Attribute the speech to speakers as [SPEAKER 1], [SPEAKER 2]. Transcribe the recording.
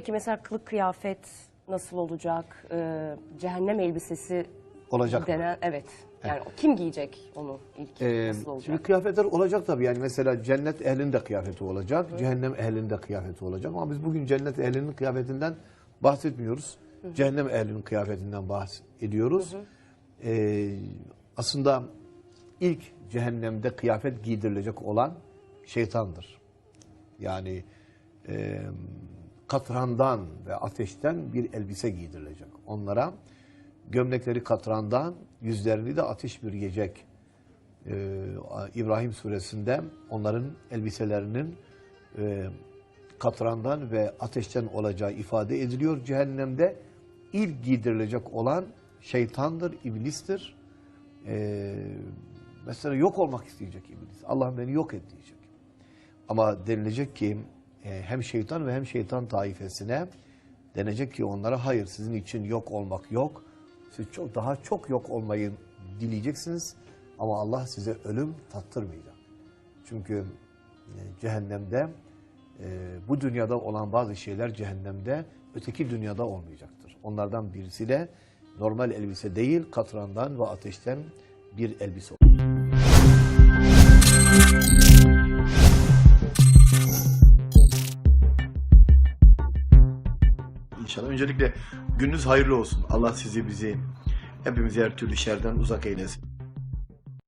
[SPEAKER 1] Peki mesela kılık kıyafet nasıl olacak? Ee, cehennem elbisesi
[SPEAKER 2] Olacak.
[SPEAKER 1] denen evet. Yani kim giyecek onu ilk?
[SPEAKER 2] Ee,
[SPEAKER 1] nasıl olacak?
[SPEAKER 2] şimdi kıyafetler olacak tabii yani mesela cennet ehlinin de kıyafeti olacak, cehennem ehlinin de kıyafeti olacak ama biz bugün cennet ehlinin kıyafetinden bahsetmiyoruz. Cehennem ehlinin kıyafetinden bahsediyoruz. Ee, aslında ilk cehennemde kıyafet giydirilecek olan şeytandır. Yani e, katrandan ve ateşten bir elbise giydirilecek. Onlara gömlekleri katrandan, yüzlerini de ateş bürüyecek. Ee, İbrahim suresinde onların elbiselerinin e, katrandan ve ateşten olacağı ifade ediliyor. Cehennemde ilk giydirilecek olan şeytandır, iblistir. Ee, mesela yok olmak isteyecek iblis. Allah beni yok et diyecek. Ama denilecek ki e, hem şeytan ve hem şeytan taifesine denecek ki onlara hayır sizin için yok olmak yok. Siz çok daha çok yok olmayı dileyeceksiniz ama Allah size ölüm tattırmayacak. Çünkü e, cehennemde e, bu dünyada olan bazı şeyler cehennemde öteki dünyada olmayacaktır. Onlardan birisi de normal elbise değil katrandan ve ateşten bir elbise
[SPEAKER 3] İnşallah. Öncelikle gününüz hayırlı olsun. Allah sizi bizi hepimizi her türlü şerden uzak eylesin.